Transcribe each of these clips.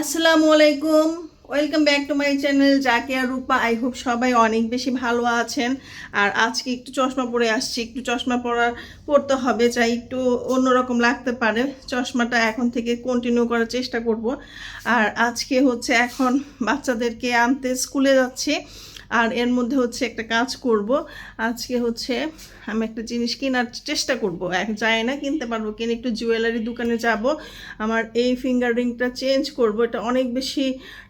আসসালামু আলাইকুম। Welcome back to my channel Zakia, Rupa. I hope সবাই অনেক বেশি ভালো আছেন। আর আজকে একটু চশমা পরে আসছি। একটু চশমা পরার পরতে হবে যাই একটু অন্যরকম লাগতে পারে। চশমাটা এখন থেকে কন্টিনিউ করার চেষ্টা করব। আর আজকে হচ্ছে এখন বাচ্চাদেরকে আনতে স্কুলে যাচ্ছি। আর এর মধ্যে হচ্ছে একটা কাজ করব। আজকে হচ্ছে আমি একটা জিনিস কেনার চেষ্টা করব। এক যায় না কিনতে পারব, কিনে একটু জুয়েলারি দোকানে যাব। আমার এই ফিঙ্গার রিংটা চেঞ্জ করব। এটা অনেক বেশি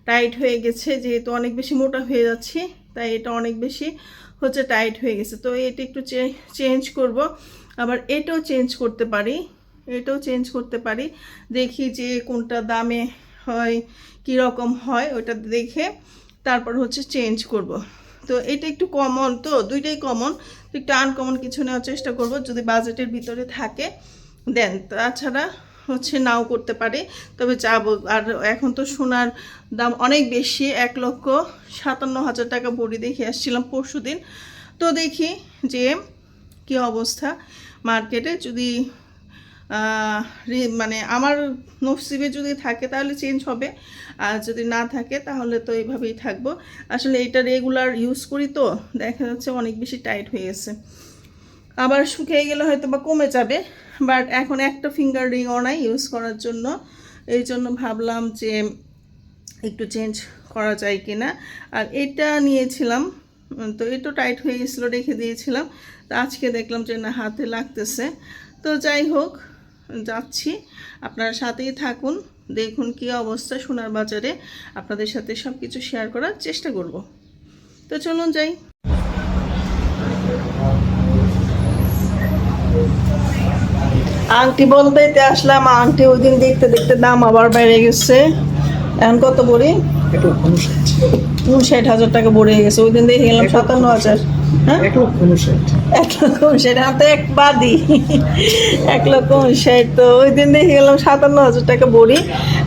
টাইট হয়ে গেছে, যেহেতু অনেক বেশি মোটা হয়ে যাচ্ছে, তাই এটা অনেক বেশি হচ্ছে টাইট হয়ে গেছে। তো এটা একটু চেঞ্জ করব। আবার এটাও চেঞ্জ করতে পারি, এটাও চেঞ্জ করতে পারি। দেখি যে কোনটা দামে হয় কী রকম হয়, ওটা দেখে তারপর হচ্ছে চেঞ্জ করব। তো এটা একটু কমন তো দুইটাই কমন তো একটু আনকমন কিছু নেওয়ার চেষ্টা করব যদি বাজেটের ভিতরে থাকে। দেন তাছাড়া হচ্ছে নাও করতে পারে, তবে যাব। আর এখন তো সোনার দাম অনেক বেশি, এক লক্ষ সাতান্ন হাজার টাকা বড়ি দেখে আসছিলাম পরশু দিন তো দেখি যে কি অবস্থা। মার্কেটে যদি মানে আমার নসিবে যদি থাকে তাহলে চেঞ্জ হবে। আর যদি না থাকে তাহলে তো এইভাবেই থাকব। আসলে এটা রেগুলার ইউজ করি তো, দেখা যাচ্ছে অনেক বেশি টাইট হয়ে গেছে। আবার শুকিয়ে গেলে হয়তো বা কমে যাবে বাট এখন একটা ফিঙ্গার রিংও নাই ইউজ করার জন্য। এই জন্য ভাবলাম যে একটু চেঞ্জ করা যায় কিনা। আর এটা নিয়েছিলাম, তো এটা টাইট হয়ে গেছিল, রেখে দিয়েছিলাম। তো আজকে দেখলাম যে না, হাতে লাগতেছে। তো যাই হোক যাচ্ছি। আপনারা সাথেই থাকুন। দেখুন কি অবস্থা সোনার বাজারে। আপনাদের সাথে সব কিছু শেয়ার করার চেষ্টা করব। তো চলুন যাই। আংটি বলতে আসলাম আংটি ওই দিন দেখতে দেখতে দাম আবার বেড়ে গেছে। এখন কত বড়ি? উনষাট। হাজার টাকা বড়ে গেছে। ওই দিন দেখে গেলাম সাতান্ন হাজার। এক লক্ষ উনষাট। এক লক্ষ উনষাট আমি তো এক লক্ষ উনষাট তো ওই দিন দেখে গেলাম সাতান্ন হাজার টাকা বড়ি।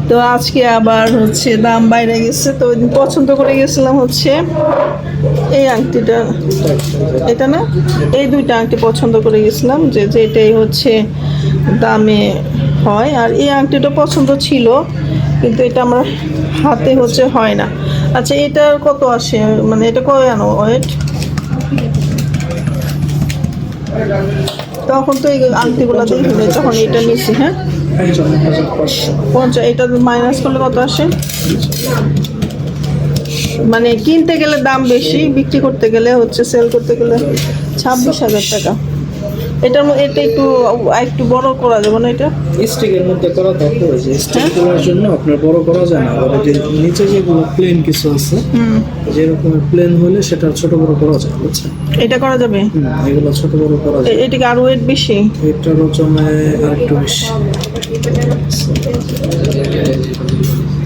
তো আজকে আবার হচ্ছে দাম বাইরে গেছে তো ওই দিন পছন্দ করে গেছিলাম হচ্ছে এই আংটিটা। এটা না? এই দুইটা আংটি পছন্দ করে গেছিলাম যে যেটাই হচ্ছে দামে হয়। আর এই আংটিটা পছন্দ ছিল কিন্তু এটা আমার হাতে হচ্ছে হয় না। আচ্ছা এটার কত আসে? মানে এটা কয় আনো? ওয়েট। তখন তো এই আংটিগুলো দেখি তখন এটা নিচ্ছি হ্যাঁ? পঞ্চাশ, এটা মাইনাস করলে কত আসে? মানে কিনতে গেলে দাম বেশি, বিক্রি করতে গেলে হচ্ছে সেল করতে গেলে ছাব্বিশ হাজার টাকা। এটার ম- এটা একটু একটু বড় করা যাবে না এটা? স্টিকের মধ্যে করা দরকার যে স্টিক করার জন্য আপনার বড় করা যায় না। আবার যে নিচে যেগুলো প্লেন কিছু আছে যেরকম প্লেন হলে সেটা ছোট বড় করা যায় বুঝছেন? এটা করা যাবে? এগুলো ছোট বড় করা যায়। এটা কি আরও ওয়েট বেশি? এটার ওজনে আর একটু বেশি।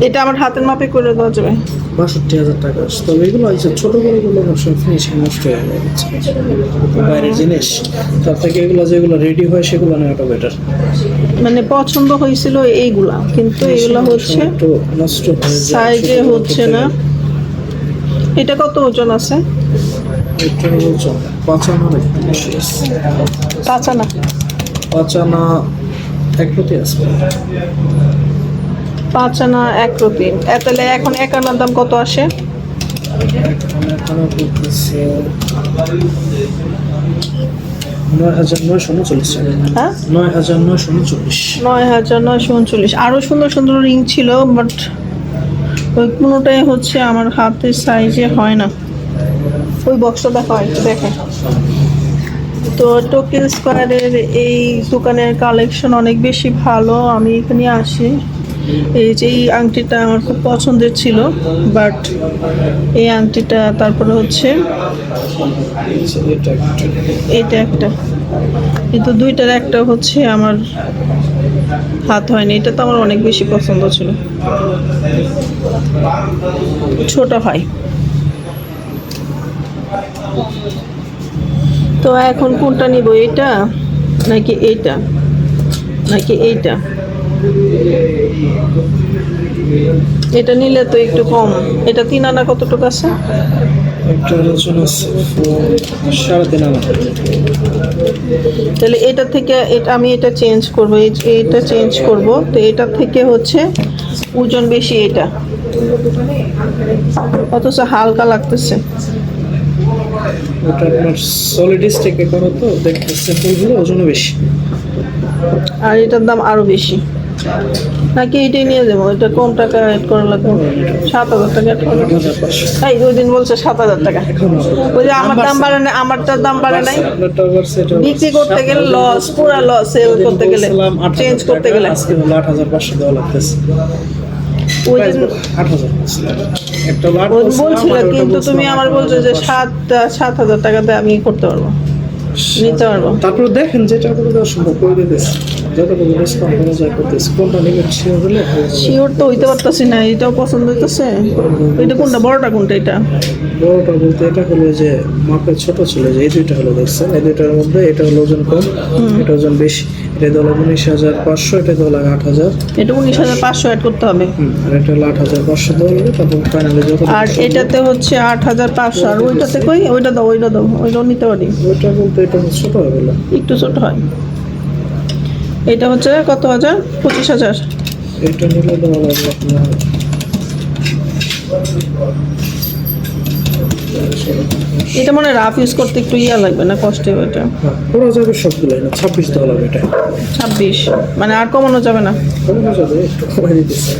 এটা আমার হাতের মাপে করে দেওয়া যাবে। বাষট্টি হাজার টাকা। তবে এগুলো যে ছোট অনেক সময় ফিনিশিং নষ্ট হয়ে বুঝছেন? বাইরের জিনিস তার থেকে এগুলো যেগুলো রেডি হয় সেগুলো নেওয়াটা বেটার মানে পছন্দ হয়েছিল এইগুলা কিন্তু এগুলা হচ্ছে নষ্ট হয়ে সাইজে হচ্ছে না এটা কত ওজন আছে এটার ওজন পাঁচ আনার একটু বেশি আছে। পাঁচ আনা পাঁচ আনা এক প্রতি আসবে পাঁচ আনা এক এ তাহলে এখন এক আনার দাম কত আসে? হ্যাঁ? আরও সুন্দর সুন্দর রিং ছিল বাট ওই কোনোটাই হচ্ছে আমার হাতের সাইজে হয় না। ওই বক্সটা দেখা হয় দেখে তো টোকেন স্কোয়ারের এই দোকানের কালেকশন অনেক বেশি ভালো আমি এখানে আসি। এই যে এই আংটিটা আমার খুব পছন্দের ছিল বাট এই আংটিটা তারপরে হচ্ছে এটা একটা। কিন্তু দুইটার একটা হচ্ছে আমার হাত হয়নি, এটা তো আমার অনেক বেশি পছন্দ ছিল। ছোট হয়। তো এখন কোনটা নিব এটা নাকি এইটা? নাকি এইটা? এটা নিলে তো একটু কম। এটা তিন আনা কতটুকু আছে? তাহলে এটা থেকে এটা আমি এটা চেঞ্জ করব এটা চেঞ্জ করব তো এটা থেকে হচ্ছে ওজন বেশি এটা। অথচ হালকা লাগতেছে। ওটা আপনার সলিড স্টেকে করো তো দেখতে সিম্পল ওজনও বেশি। আর এটার দাম আরও বেশি। নাকি এটাই নিয়ে যাব? এটা কম টাকা করা লাগবে? সাত হাজার টাকা করা এই দিন বলছে সাত হাজার টাকা। ওই যে আমার দাম বাড়ে না আমারটার দাম বাড়ে নাই। বিক্রি করতে গেলে লস পুরা লস সেল করতে গেলে চেঞ্জ করতে গেলে। আজকে হলো আট হাজার পাঁচশো দেওয়া লাগতেছে বলছিল কিন্তু তুমি আমার বলছো যে। সাত সাত হাজার টাকাতে আমি করতে পারব। নিতে পারব। তারপর দেখেন যেটা করে দেওয়া সম্ভব করে দিতেছে। ডিসকাউন্ট করা যায় করতেছে কোনটা নেবেন শিওর হলে শিওর তো হইতে পারতাছি না এটাও পছন্দ হইতেছে। এটা কোনটা বড়টা কোনটা এটা? বড়টা বলতে এটা হলো যে মাপের ছোট ছিল যে এই দুইটা হলো দেখছেন এই দুইটার মধ্যে এটা হলো ওজন কম এটা ওজন বেশি। এটা হলো উনিশ হাজার পাঁচশো এটা হলো আট হাজার। এটা উনিশ হাজার পাঁচশো অ্যাড করতে হবে। আর এটা হলো আট হাজার পাঁচশো দেওয়া তারপর ফাইনালি যত আর এটাতে হচ্ছে আট হাজার পাঁচশো আর ওইটাতে কই? ওইটা দাও ওইটা দাও ওইটাও নিতে পারি। ওইটা বলতে এটা ছোট গেলো একটু ছোট হয়। এটা হচ্ছে কত হাজার? পঁচিশ হাজার। এটা নিলে দেওয়া লাগবে আপনার এটা মানে রাফ ইউজ করতে একটু ইয়া লাগবে না কষ্ট হবে এটা। করা যাবে সবগুলোই না ছাব্বিশ দেওয়া লাগবে এটা। ছাব্বিশ মানে আর কমানো যাবে না। কমানো যাবে একটু কমাই দিতেছে।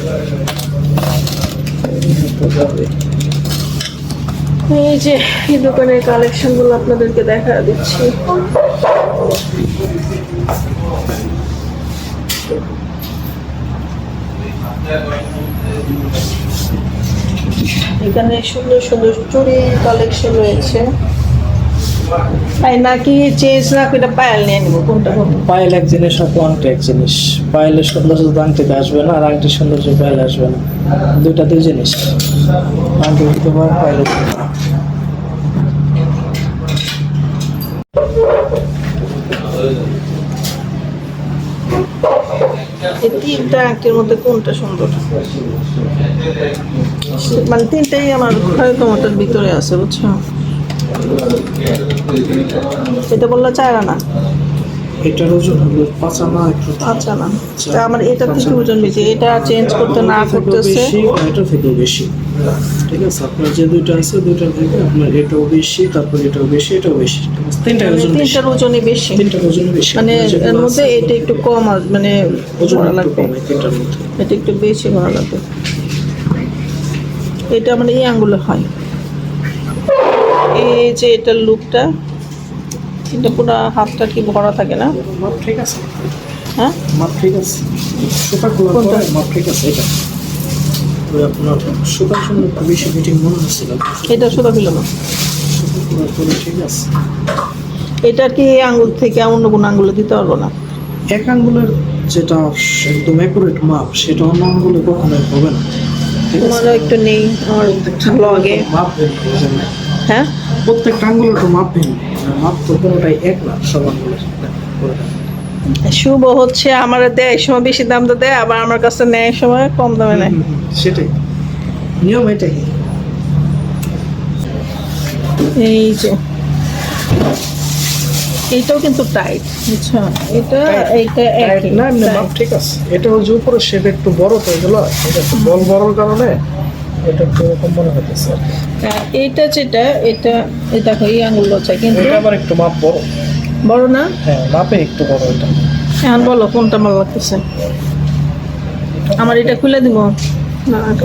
এই যে এই দোকানের কালেকশনগুলো আপনাদেরকে দেখা দিচ্ছি। এখানে সুন্দর সুন্দর চুড়ি কালেকশন রয়েছে। তাই নাকি চেঞ্জ না করে পায়াল নিয়ে নিবো? কোনটা পায়েল এক জিনিস আর এক জিনিস। পায়েলের সৌন্দর্য তো আংটিতে আসবে না আর আংটির সৌন্দর্য পায়েলে আসবে না। দুইটা দুই জিনিস। আংটি দিতে পারে পায়েলে এই তিনটা আংটির মধ্যে কোনটা সুন্দর? মানে তিনটাই আমার ওটার ভিতরে আছে বুঝছ? এটা বলল চার আনা এটার ওজন হলো পাঁচ আনা একটু আচ্ছা না তা আমার এটা থেকে ওজন বেশি এটা চেঞ্জ করতে না করতেছে। থেকেও বেশি। ঠিক আছে আপনার যে দুইটা আছে দুইটার থেকে আপনার এটাও বেশি তারপর এটাও বেশি এটাও বেশি। আছে তিনটার ওজন তিনটার ওজনই বেশি। তিনটার ওজন বেশি। মানে এর মধ্যে এটা একটু কম মানে ওজন লাগবে। তিনটার মধ্যে। এটা একটু বেশি করা লাগবে। এটা মানে এই আঙ্গুলে হয়। এই যে এটার লুকটা এটা পুরো হাতটা কি ভরা থাকে না। ঠিক আছে? হ্যাঁ? ঠিক আছে? ঠিক এটা। আপনার বেশি ফিটিং মনে হচ্ছিল। এটা না। ঠিক আছে। এটা কি এই আঙ্গুল থেকে অন্য কোনো আঙ্গুলে দিতে পারব না? এক আঙ্গুলের যেটা একদম অ্যাকুরেট মাপ সেটা অন্য আঙ্গুলে কখনোই হবে না। তোমারও একটু নেই আমার ব্লগে? হ্যাঁ? প্রত্যেকটা আঙ্গুলের তো মাপ ভিন্ন মাপ তো কোনোটাই এক না সব আঙ্গুলের। শুভ হচ্ছে আমার দেয় সময় বেশি দাম তো দেয় আবার আমার কাছে নেয় সময় কম দামে নেয়। সেটাই। নিয়ম এটাই। এই যে। এইটাও কিন্তু টাইট বুঝছ? এটা Tight একই না এমনি মাপ ঠিক আছে। এটা হচ্ছে উপরে শেপ একটু বড় তো এগুলো। এটা একটু বল বড়র কারণে এটা একটু এরকম মনে হতেছে এইটা যেটা এটা দেখো এই আঙুল আছে কিন্তু এটা আবার একটু মাপ বড়। বড় না? হ্যাঁ মাপে একটু বড় এটা। এখন বলো কোনটা ভালো লাগতেছে? আমার এটা খুলে দিব।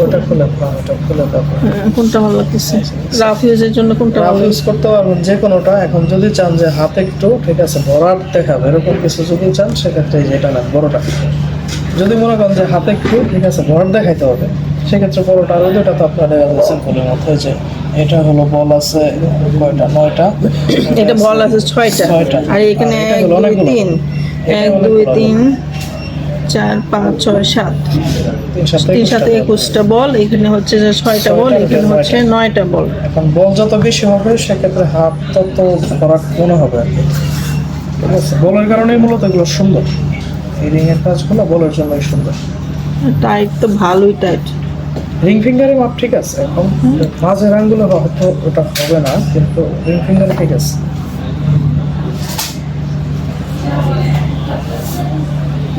ওটা খুলে ওটা খুলে হ্যাঁ, কোনটা ভালো লাগতেছে? রাফ ইউজের জন্য কোনটা রাফ ইউজ করতে পারবেন যে কোনোটা। এখন যদি চান যে হাতে একটু ঠিক আছে ভরাট দেখাবে এরকম কিছু যদি চান সেক্ষেত্রে এই না বড়টা যদি মনে করেন যে হাতে একটু ঠিক আছে ভরাট দেখাইতে হবে সেক্ষেত্রে বড়টা আর দুটা তো আপনার সিম্পলের মধ্যে যে এটা হলো বল আছে কয়টা নয়টা? এটা বল আছে ছয়টা। ছয়টা। আর এখানে অনেকগুলো। তিন। এক দুই তিন। চার পাঁচ ছয় সাত। তিন সাথে একুশটা। বল এখানে হচ্ছে যে ছয়টা বল এখানে। হচ্ছে নয়টা বল। এখন বল যত বেশি হবে সেক্ষেত্রে হাত তত ভরাট মনে হবে ঠিক আছে? বলের কারণেই মূলত এগুলো সুন্দর। এই রিংয়ের কাজগুলো বলের জন্যই সুন্দর। টাইট তো ভালোই টাইট রিং ফিঙ্গারে মাপ ঠিক আছে। এখন মাঝের আঙ্গুলে হয়তো ওটা হবে না কিন্তু রিং ফিঙ্গারে ঠিক আছে।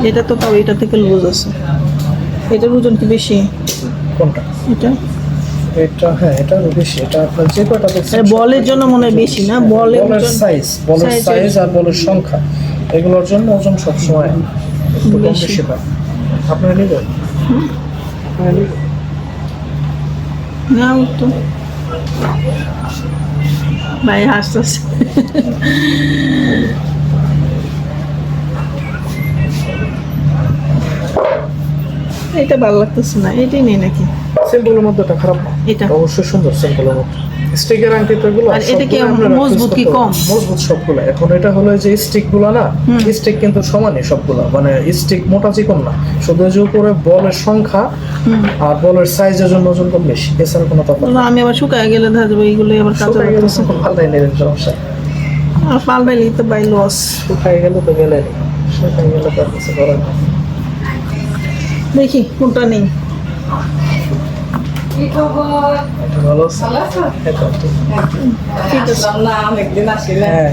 এটা তো তাও এটা থেকে লুজ আছে। এটার ওজন কি বেশি? কোনটা? এটা? এটা হ্যাঁ এটা বেশি। এটা আপনার যে দেখছেন আরে বলের জন্য মনে হয় বেশি না? বলের সাইজ বলের সাইজ আর বলের সংখ্যা এগুলোর জন্য ওজন সবসময় একটু কম বেশি। পায় আপনারা নেবেন? আপনারা নেবেন না তো। ভাই হাসতেছে। এটা ভালো লাগতেছে না এটাই নেই নাকি? সিম্পলের মধ্যে এটা খারাপ। না এটা। অবশ্যই সুন্দর সিম্পলের মধ্যে। স্টিকের আংটি তো এগুলো আর এটা কি মজবুত কি কম? মজবুত সবগুলো। এখন এটা হলো যে স্টিকগুলো না স্টিক কিন্তু সমানই সবগুলো। মানে স্টিক মোটা চিকন না। শুধু যে উপরে বলের সংখ্যা আর বলের সাইজের জন্য ওজন কম বেশি। এছাড়া কোনো তফাৎ না, আমি আবার শুকায় গেলে যাবে এইগুলো আবার কাজে লাগতেছে। পাল্টাই নেবেন সমস্যা। আর পাল্টাইলেই তো বাই লস শুকাই গেলে তো গেলে শুকাই গেলে তো কিছু করার। দেখি কোনটা নেই। হ্যাঁ।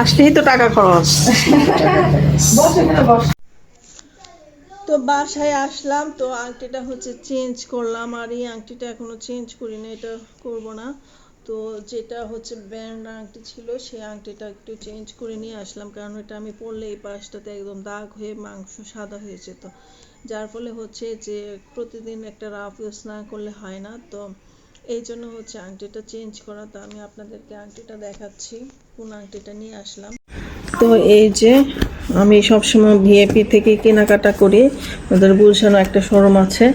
আসলেই তো টাকা খরচ। তো বাসায় আসলাম তো আংটিটা হচ্ছে চেঞ্জ করলাম আর এই আংটিটা এখনও চেঞ্জ করি না এটা করব না। তো যেটা হচ্ছে ব্যান্ড আংটি ছিল, সেই আংটিটা একটু চেঞ্জ করে নিয়ে আসলাম, কারণ এটা আমি পরলে এই পাশটাতে একদম দাগ হয়ে মাংস সাদা হয়ে যেত। যার ফলে হচ্ছে যে প্রতিদিন একটা রাফ ইউজ না করলে হয় না। তো এই জন্য হচ্ছে আংটিটা চেঞ্জ করা। তো আমি আপনাদেরকে আংটিটা দেখাচ্ছি, কোন আংটিটা নিয়ে আসলাম। তো এই যে আমি সবসময় ভিএপি থেকে কেনাকাটা করি। ওদের গুলশানো একটা শোরুম আছে।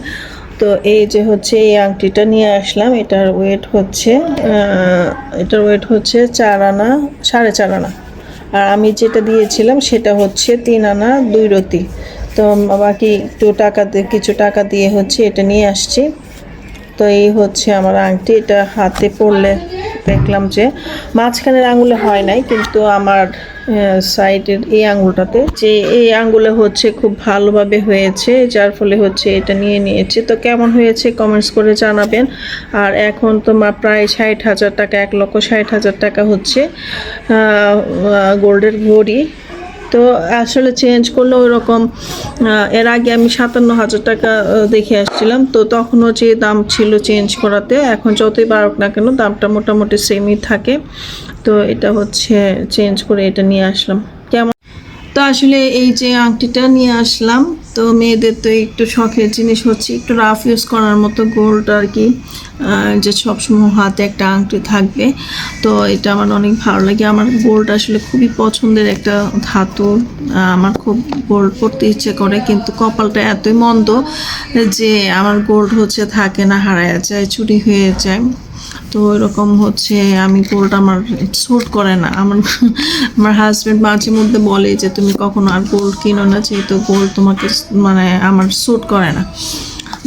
তো এই যে হচ্ছে এই আংটিটা নিয়ে আসলাম, এটার ওয়েট হচ্ছে এটার ওয়েট হচ্ছে চার আনা, সাড়ে চার আনা। আর আমি যেটা দিয়েছিলাম সেটা হচ্ছে তিন আনা, দুই রতি। তো বাকি একটু টাকা কিছু টাকা দিয়ে হচ্ছে এটা নিয়ে আসছি। তো এই হচ্ছে আমার আংটি, এটা হাতে পরলে দেখলাম যে মাঝখানের আঙুলে হয় নাই, কিন্তু আমার সাইডের এই আঙুলটাতে যে এই আঙুলে হচ্ছে খুব ভালোভাবে হয়েছে, যার ফলে হচ্ছে এটা নিয়ে নিয়েছে। তো কেমন হয়েছে কমেন্টস করে জানাবেন। আর এখন তোমার প্রায় ষাট হাজার টাকা, এক লক্ষ ষাট হাজার টাকা হচ্ছে গোল্ডের ঘড়ি। তো আসলে চেঞ্জ করলে ওই রকম এর আগে আমি সাতান্ন হাজার টাকা দেখে আসছিলাম। তো তখনও যে দাম ছিল চেঞ্জ করাতে, এখন যতই বাড়ুক না কেন দামটা মোটামুটি সেমই থাকে। তো এটা হচ্ছে চেঞ্জ করে এটা নিয়ে আসলাম। তো আসলে এই যে আংটিটা নিয়ে আসলাম, তো মেয়েদের তো একটু শখের জিনিস হচ্ছে একটু রাফ ইউজ করার মতো গোল্ড আর কি যে সবসময় হাতে একটা আংটি থাকবে। তো এটা আমার অনেক ভালো লাগে। আমার গোল্ড আসলে খুবই পছন্দের একটা ধাতু আমার খুব গোল্ড পড়তে ইচ্ছে করে। কিন্তু কপালটা এতই মন্দ যে আমার গোল্ড হচ্ছে থাকে না, হারায় যায়, চুরি হয়ে যায়। তো এরকম হচ্ছে, আমি গোল্ড আমার স্যুট করে না। আমার আমার হাজব্যান্ড মাঝে মধ্যে বলে যে, তুমি কখনো আর গোল্ড কিনো না, যেহেতু গোল্ড তোমাকে মানে আমার স্যুট করে না।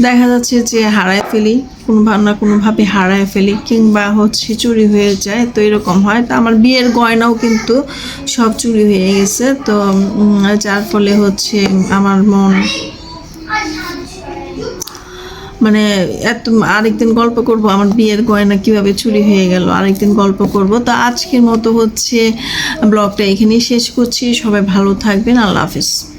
দেখা যাচ্ছে যে হারায় ফেলি কোনোভাবে না কোনোভাবে হারায় ফেলি, কিংবা হচ্ছে চুরি হয়ে যায়, তো এরকম হয়। তো আমার বিয়ের গয়নাও কিন্তু সব চুরি হয়ে গেছে, তো যার ফলে হচ্ছে আমার মন মানে এত আরেকদিন গল্প করব, আমার বিয়ের গয়না কীভাবে চুরি হয়ে গেল, আরেকদিন গল্প করব। তো আজকের মতো হচ্ছে ব্লগটা এখানেই শেষ করছি। সবাই ভালো থাকবেন। আল্লাহ হাফিজ।